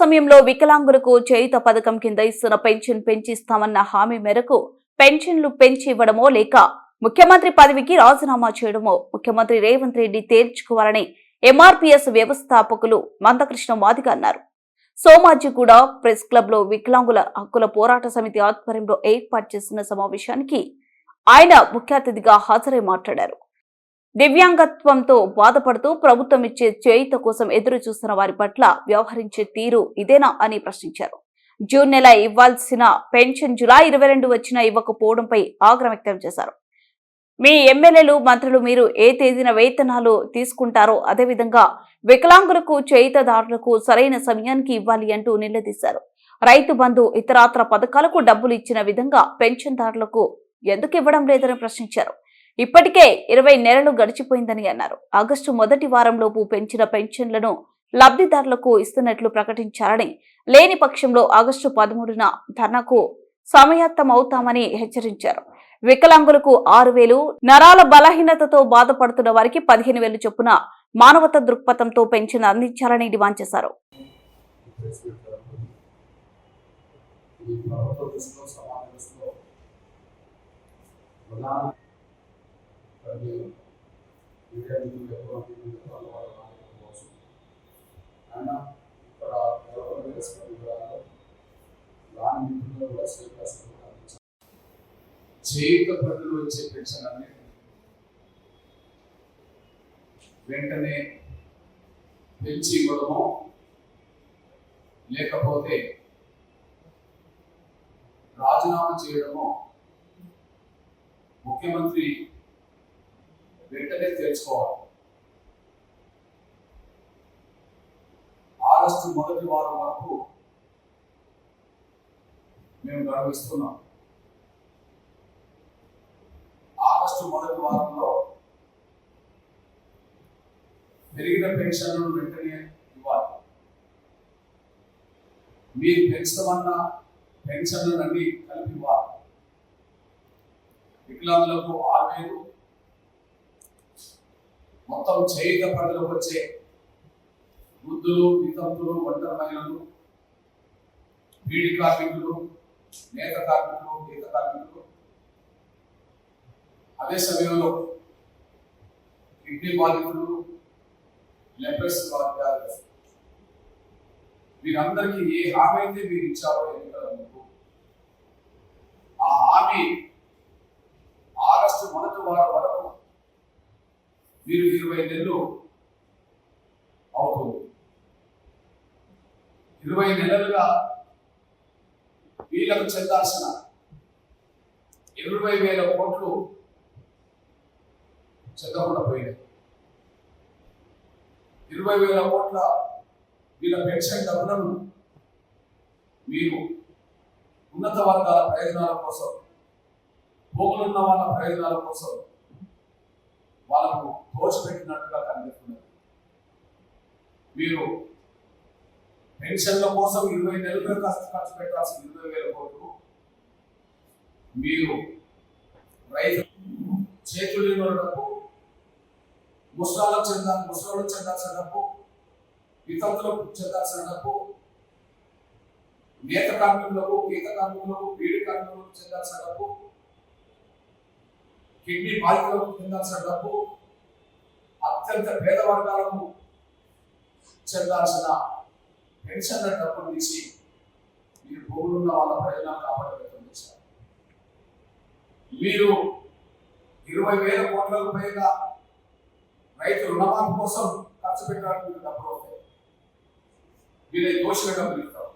సమయంలో వికలాంగులకు చేయుత పథకం కింద ఇస్తున్న పెన్షన్ పెంచిస్తామన్న హామీ మేరకు పెన్షన్లు పెంచి ఇవ్వడమో లేక ముఖ్యమంత్రి పదవికి రాజీనామా చేయడమో ముఖ్యమంత్రి రేవంత్ రెడ్డి తేల్చుకోవాలని ఎంఆర్పీఎస్ వ్యవస్థాపకులు మందకృష్ణ మాదిగ అన్నారు. సోమాజిగూడ ప్రెస్ క్లబ్లో వికలాంగుల హక్కుల పోరాట సమితి ఆధ్వర్యంలో ఏర్పాటు చేసిన సమావేశానికి ఆయన ముఖ్య అతిథిగా హాజరై మాట్లాడారు. దివ్యాంగత్వంతో బాధపడుతూ ప్రభుత్వం ఇచ్చే చేయుత కోసం ఎదురు చూస్తున్న వారి పట్ల వ్యవహరించే తీరు ఇదేనా అని ప్రశ్నించారు. జూన్ నెల ఇవ్వాల్సిన పెన్షన్ జులై ఇరవై రెండు వచ్చినా ఇవ్వకపోవడంపై ఆగ్రహం వ్యక్తం చేశారు. మీ ఎమ్మెల్యేలు మంత్రులు మీరు ఏ తేదీన వేతనాలు తీసుకుంటారో అదేవిధంగా వికలాంగులకు చేయితదారులకు సరైన సమయానికి ఇవ్వాలి అంటూ నిలదీశారు. రైతు బంధు ఇతరాత్ర పథకాలకు డబ్బులు ఇచ్చిన విధంగా పెన్షన్దారులకు ఎందుకు ఇవ్వడం లేదని ప్రశ్నించారు. ఇప్పటికే ఇరవై నెలలు గడిచిపోయిందని అన్నారు. ఆగస్టు మొదటి వారంలోపు పెంచిన పెన్షన్లను లబ్ధిదారులకు ఇస్తున్నట్లు ప్రకటించారని లేని పక్షంలో ఆగస్టు పదమూడున ధర్నాకు సమయత్తమవుతామని హెచ్చరించారు. వికలాంగులకు ఆరు వేలు నరాల బలహీనతతో బాధపడుతున్న వారికి పదిహేను వేలు చొప్పున మానవత దృక్పథంతో పెన్షన్ అందించాలని డిమాండ్ చేశారు. ఈ మీడియా ఆయన ఇక్కడ కూడా చేయుత ప్రజలు వచ్చే పెన్షన్ వెంటనే పెంచి ఇవ్వడము లేకపోతే రాజీనామా చేయడము ముఖ్యమంత్రి వెంటనే తెలుసుకోవాలి. ఆగస్టు మొదటి వారం వరకు మేము గర్విస్తున్నాం. ఆగస్టు మొదటి వారంలో పెరిగిన పెన్షన్లను వెంటనే ఇవ్వాలి. మీరు పెంచమన్న పెన్షన్లను అన్ని కలిపి ఇవ్వాలి. వికలాంగులకు ఆరు వేలు మొత్తం చేయుత ప్రజలకు వచ్చే వృద్ధులు వితంతులు ఒంటరి మహిళలు బీడి కార్మికులు నేత కార్మికులు గీత కార్మికులు అదే సమయంలో కిడ్నీ బాధితులు లెపర్స్ బాధితులు. మీరందరికీ ఏ హామీ అయితే మీరు ఇచ్చారో ఎన్నికల ముందు ఆ హామీ ఆగస్టు మొదటి వారం వరకు వీరు ఇరవై నెలలు అవుతుంది. ఇరవై నెలలుగా వీళ్ళకు చెందాల్సిన ఇరవై వేల కోట్లు చెందకుండా పోయినాయి. ఇరవై వేల కోట్ల వీళ్ళ పెన్షన్ డబ్బులను మీరు ఉన్నత వర్గాల ప్రయోజనాల కోసం భూములున్న వాళ్ళ ప్రయోజనాల కోసం వాళ్ళకు దోచిపెట్టినట్టుగా కనిపిస్తున్నది. మీరు పెన్షన్ల కోసం ఇరవై నెలలు ఖర్చు ఖర్చు పెట్టాల్సిన ఇరవై వేల కోట్లు మీరు రైతు చేతులు డబ్బు ముసలాలకు చెందా ముసలాలకు చెందాల్సిన డబ్బు వితంతులకు చెందాల్సిన డబ్బు నేత కార్మికులకు గీత కార్మికులకు బీడి కార్మికులకు చెందాల్సిన డబ్బు కిడ్నీ బాధితులకు చెందాల్సిన డబ్బు అత్యంత పేద వర్గాలకు చెందాల్సిన పెన్షన్ల డబ్బులు తీసి మీరు భూములున్న వాళ్ళ ప్రయోజనాలు కాపాడే ప్రయత్నం చేశారు మీరు ఇరవై వేల కోట్లకు పైగా రైతు రుణమాఫీ కోసం ఖర్చు పెట్టడానికి మీరు డబ్బులు అవుతాయి మీరు దోషుల డబ్బులు ఇస్తారు.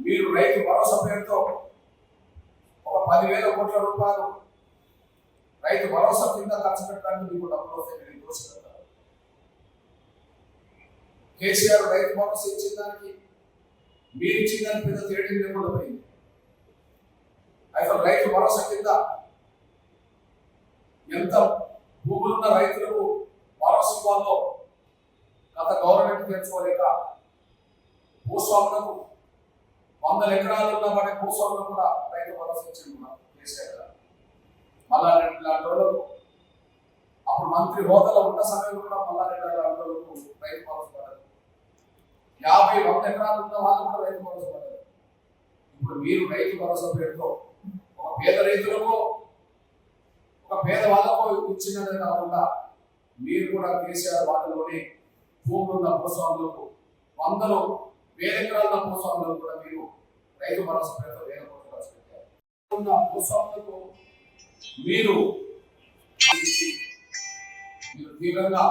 మీరు రైతు భరోసా పేరుతో ఒక పదివేల కోట్ల రూపాయలు రైతు భరోసా కింద ఖర్చు పెట్టడానికి మీకు డబ్బులు వస్తాయి మీరు దోషి పెడతారు. కేసీఆర్ రైతు భరోసా ఇచ్చిన దానికి మీరు ఇచ్చిన దానికి పెద్ద తేడా లేకుండా పోయింది. అయితే రైతు భరోసా కింద ఎంత భూములున్న రైతులకు భరోసా ఇవ్వాలో గత గవర్నమెంట్ తెచ్చుకోలేక భూస్వాములకు వందల ఎకరాలు ఉన్న వాటి భూస్వాములకు కూడా రైతు భరోసా ఇచ్చింది కేసీఆర్ గారు. మళ్ళా రెండు లాంటి అప్పుడు మంత్రి హోదాలో ఉన్న సమయంలో కూడా మళ్ళా రెండు లాంటి రోజులకు రైతు భరోసా పడదు. యాభై వంద ఎకరాలు ఉన్న వాళ్ళు కూడా రైతు భరోసా పడదు. ఇప్పుడు మీరు రైతు భరోసా పేరుతో ఒక పేద రైతులకు ఒక పేద వాళ్ళకు ఇచ్చినదే కాకుండా మీరు కూడా కేసీఆర్ వాటిలోనే భూములు భూస్వాములకు వందలు వేల ఎకరాల భూస్వాములకు కూడా మీరు రైతు భరోసా పేరుతో వేల కోట్లు ఖర్చు పెట్టారు. భూస్వాములకు మీరు మీరు తీవ్రంగా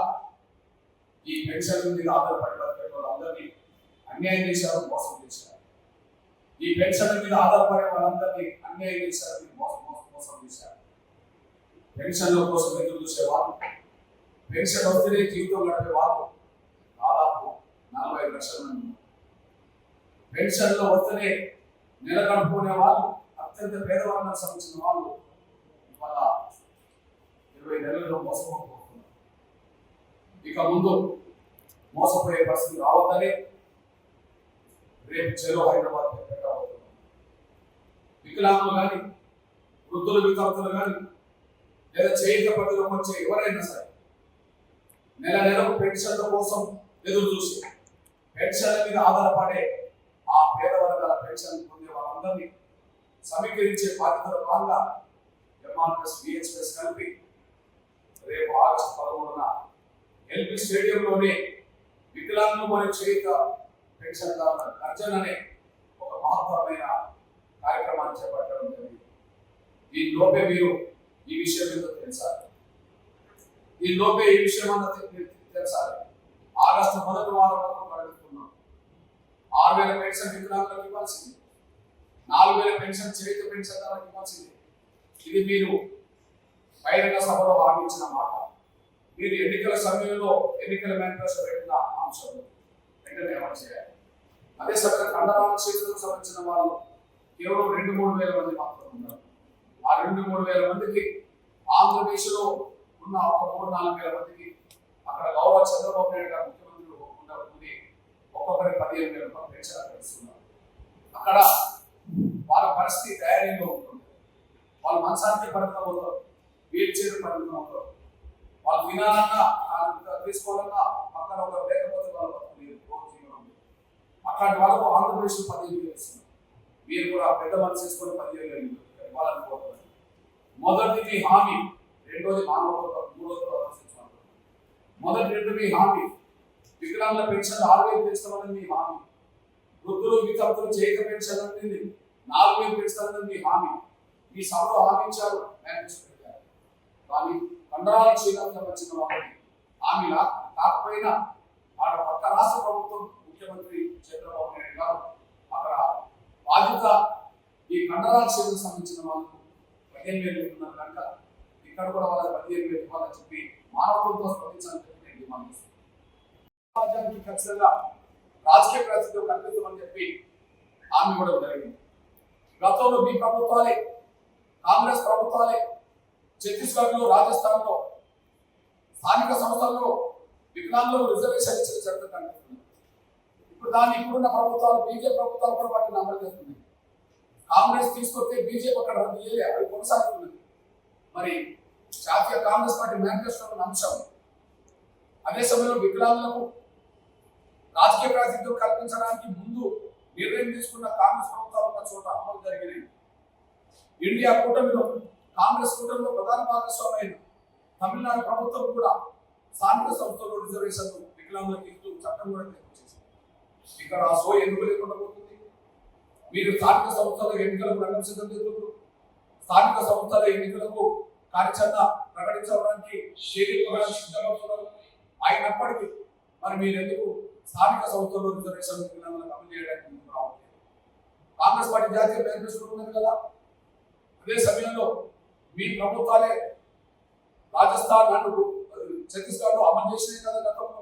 ఈ పెన్షన్ మీద ఆధారపడి బతికే వాళ్ళందరినీ అన్యాయం చేశారు మోసం చేశారు. ఈ పెన్షన్ మీద ఆధారపడే వాళ్ళందరినీ అన్యాయం చేశారు మోసం మోసం మోసం చేశారు. పెన్షన్ల కోసం ఎదురు చూసేవాళ్ళు పెన్షన్ వస్తేనే జీవితం గడిపే వాళ్ళు దాదాపు నలభై లక్షల మంది పెన్షన్లో వస్తేనే నెల గడుపుకునే వాళ్ళు అత్యంత పేదవర్గానికి సంబంధించిన వాళ్ళు నెలల్లో మోసపోతున్నారు ఇక ముందు మోసపోయే పరిస్థితి రావద్దని రేపు చెలో హైదరాబాద్ పెట్టబోతున్నాం. వికలాంగులు కానీ వృద్ధులు వితంతులు కానీ లేదా చేయిత పద్ధతిలోకి వచ్చే ఎవరైనా సరే నెల నెలకు పెన్షన్ల కోసం ఎదురు చూసి పెన్షన్ల మీద ఆధారపడే ఆ పేద వర్గాల పెన్షన్ పొందే వాళ్ళందరినీ సమీకరించే బాధ్యతలో భాగంగా ఎంఆర్ఎస్ బిహెచ్ఎస్ కలిపి రేపు ఆగస్టు పదమూడున ఎల్బీ స్టేడియంలోనే వికలాంగులు మరియు చేయిత పెన్షన్దారుల గర్జన అనే ఒక మహత్తరమైన కార్యక్రమాన్ని చేపట్టడం జరిగింది. ఈ మీరు ఈ విషయం ఏంటో తెలుసాలి. ఈ ఈ విషయం అన్న తెలుసాలి. ఆగస్టు మొదటి వారం వరకు ప్రకటిస్తున్నాం ఆరు వేల పెన్షన్ వికలాంగులకు ఇవ్వాల్సింది. నాలుగు వేల పెన్షన్ చేతి పెన్షన్ ఇవ్వాల్సింది. ఇది మీరు బహిరంగ సభలో హామీంచిన మాట. మీరు ఎన్నికల సమయంలో ఎన్నికల మేనిఫెస్టో పెట్టిన అంశం వెంటనే అమలు చేయాలి. అదే సమయంలో కండరాల క్షేత్రకు సంబంధించిన వాళ్ళు కేవలం రెండు మూడు వేల మంది మాత్రమే ఉన్నారు. ఆ రెండు మూడు వేల మందికి ఆంధ్రప్రదేశ్లో ఉన్న ఒక మూడు నాలుగు వేల మందికి అక్కడ గౌరవ చంద్రబాబు నాయుడు గారు ముఖ్యమంత్రి ఉండి ఒక్కొక్కరి పదిహేను వేల రూపాయలు పెన్షన్ అక్కడ వాళ్ళ పరిస్థితి తయారీగా ఉంటుంది. వాళ్ళ మనసానికి పరిమితం అవుతారు చేయడం చైర్ వాళ్ళు వినాలన్నా తీసుకోవాలన్నా పక్కన ఒక లేకపోతే వాళ్ళ బతుకులేదు అట్లాంటి వాళ్ళకు ఆంధ్రప్రదేశ్ పదిహేను వేలు ఇస్తున్నారు మీరు కూడా పెద్ద మనసు చేసుకొని పదిహేను వేలు ఇవ్వాలనుకోవాలి మొదటిది హామీ రెండోది మానవత్వం మూడోది ప్రదర్శించాలి మొదటి రెండు మీ హామీ వికలాంగుల పెన్షన్ ఆరు వేలు పెంచడం మీ హామీ. వృద్ధులు వితంతులు చేయక పెన్షన్ అనేది నాలుగు వేలు పెంచుతామని మీ హామీ. మీ సభలో హామీ ఇచ్చారు మేనిఫెస్టో కానీ కండరాల క్షీణంగా వచ్చిన వాళ్ళకి హామీ లా కాకపోయినా ఆడ పక్క రాష్ట్ర ప్రభుత్వం ముఖ్యమంత్రి చంద్రబాబు నాయుడు గారు అక్కడ బాధ్యత ఈ కండరాల క్షీణం సంబంధించిన వాళ్ళకు పదిహేను వేలు ఉన్నారు కనుక ఇక్కడ కూడా వాళ్ళకి పదిహేను వేలు ఇవ్వాలని చెప్పి మానవత్వంతో స్పందించాలని చెప్పి నేను డిమాండ్ చేస్తున్నాను. సమాజానికి ఖచ్చితంగా రాజకీయ పరిస్థితులు కనిపిస్తామని చెప్పి ఆమె కూడా జరిగింది. గతంలో మీ ప్రభుత్వాలే కాంగ్రెస్ ప్రభుత్వాలే ఛత్తీస్గఢ్లో రాజస్థాన్లో స్థానిక సంస్థల్లో వికలాంగులకు రిజర్వేషన్ ఇచ్చిన చట్టం కనిపిస్తుంది ఇప్పుడు దాన్ని ఇప్పుడున్న ప్రభుత్వాలు బీజేపీ ప్రభుత్వాలు కూడా వాటిని అమలు చేస్తున్నాయి. కాంగ్రెస్ తీసుకొస్తే బీజేపీ అక్కడ రద్దు చేయాలి అక్కడ కొనసాగుతున్నది మరి జాతీయ కాంగ్రెస్ పార్టీ మేనిఫెస్టోలో అంశం అదే సమయంలో వికలాంగులకు రాజకీయ ప్రాతినిధ్యం కల్పించడానికి ముందు నిర్ణయం తీసుకున్న కాంగ్రెస్ ప్రభుత్వాలు ఉన్న చోట అమలు జరిగినాయి. ఇండియా కూటమిలో కాంగ్రెస్ కూటమిలో ప్రధాన భాగస్వామి అయిన తమిళనాడు ప్రభుత్వం కూడా స్థానిక సంస్థలో రిజర్వేషన్ వికలాంగులకు ఇస్తూ చట్టం కూడా చేసింది. ఇక్కడ ఆ సో ఎందుకు లేకుండా పోతుంది? మీరు స్థానిక సంస్థల ఎన్నికలకు రంగం సిద్ధం చేస్తున్నారు. స్థానిక సంస్థల ఎన్నికలకు కార్యాచరణ ప్రకటించడానికి చేరుకోవడానికి సిద్ధమవుతున్నారు అయినప్పటికీ మరి మీరు ఎందుకు స్థానిక సంస్థల్లో రిజర్వేషన్ వికలాంగులకు అమలు చేయడానికి కాంగ్రెస్ పార్టీ జాతీయ మేనిఫెస్టో ఉన్నది కదా. అదే సమయంలో మీ ప్రభుత్వాలే రాజస్థాన్ అండ్ ఛత్తీస్గఢ్లో అమలు చేసినాయి కదా గతంలో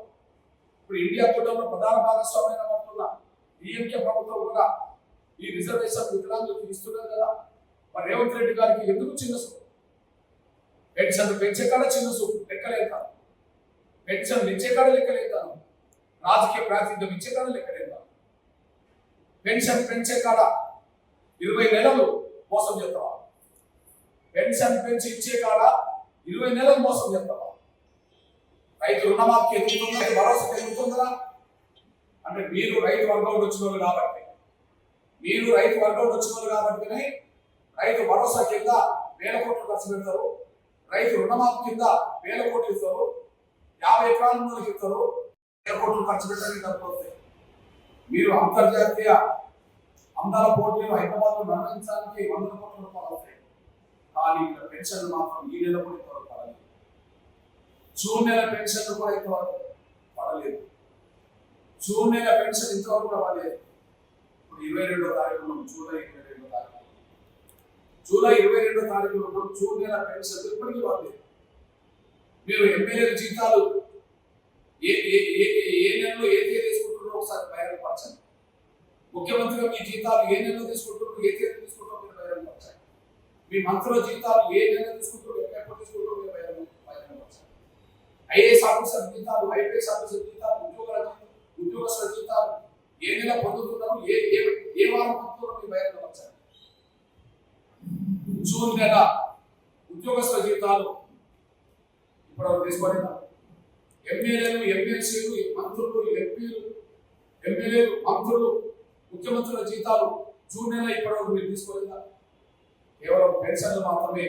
ఇప్పుడు ఇండియా కూటమిలో ప్రధాన భాగస్వామ్యం పడుతున్న డిఎంకే ప్రభుత్వం కూడా ఈ రిజర్వేషన్ వికలాంగులకు ఇస్తున్నారు కదా. మరి రేవంత్ రెడ్డి గారికి ఎందుకు చిన్న సూపు పెన్షన్ పెంచే కాడ చిన్న సూపు లెక్కలేతాను పెన్షన్ ఇచ్చే కాడ లెక్కలేతాను రాజకీయ ప్రాతినిధ్యం ఇచ్చే కాడ లెక్కలేతాను పెన్షన్ పెంచే కాడ ఇరవై నెలలు మోసం చేస్తావా? పెన్షన్ పెంచి ఇచ్చే కాడ ఇరవై నెలలు మోసం చేస్తావా? రైతు రుణమాఫీ ఎదుగుతుందని భరోసా ఎదుగుతుందా అంటే మీరు రైతు వర్గౌట్ వచ్చిన వాళ్ళు కాబట్టి. మీరు రైతు వర్గౌట్ వచ్చిన వాళ్ళు కాబట్టినే రైతు భరోసా కింద వేల కోట్లు ఖర్చు పెడతారు. రైతు రుణమాఫీ కింద వేల కోట్లు ఇస్తారు. యాభై ఎకరాల మందికి ఇస్తారు. వేల కోట్లు ఖర్చు పెట్టడానికి డబ్బులు వస్తాయి. మీరు అంతర్జాతీయ అందాల పోటీలు హైదరాబాద్లో నిర్వహించడానికి వందల కోట్ల రూపాయలు అవుతాయి కానీ ఇక్కడ పెన్షన్లు మాత్రం ఈ నెల కూడా ఇంతవరకు పడలేదు. జూన్ నెల పెన్షన్లు కూడా ఇంతవరకు పడలేదు. జూన్ నెల పెన్షన్ ఇంతవరకు కూడా పడలేదు. ఇప్పుడు ఇరవై రెండో తారీఖు ఉన్నాం జూలై ఇరవై రెండో తారీఖు. జూలై ఇరవై రెండో తారీఖు ఉన్నాం జూన్ నెల పెన్షన్ ఇప్పటికీ పడలేదు. మీరు ఎమ్మెల్యేల జీతాలు ఏ ఏ ఏ నెలలో ఏ తేదీ తీసుకుంటున్నారో ఒకసారి బయటపరచండి ముఖ్యమంత్రిగా మీ జీతాలు ఏ నెలలో తీసుకుంటున్నారు ఏ తేదీ తీసుకుంటారో మీరు బయటపరచండి మీ మంత్రుల జీతాలు ఏ నెలలో తీసుకుంటారు ఎక్కడ తీసుకుంటారో ఐఏఎస్ ఆఫీసర్ జీతాలు ఐపీఎస్ ఆఫీసర్ జీతాలు ఉద్యోగుల ఉద్యోగస్తుల జీతాలు ఏ నెల పొందుతున్నారు ఏ ఏ ఏ వారం పొందుతున్నారో మీరు వచ్చారు. జూన్ నెల ఉద్యోగస్తుల జీతాలు ఇప్పుడు తీసుకోలేదా? ఎమ్మెల్యేలు ఎమ్మెల్సీలు మంత్రులు ఎంపీలు ఎమ్మెల్యేలు మంత్రులు ముఖ్యమంత్రుల జీతాలు జూన్ నెల ఇప్పటివరకు మీరు తీసుకోలేదా? కేవలం పెన్షన్లు మాత్రమే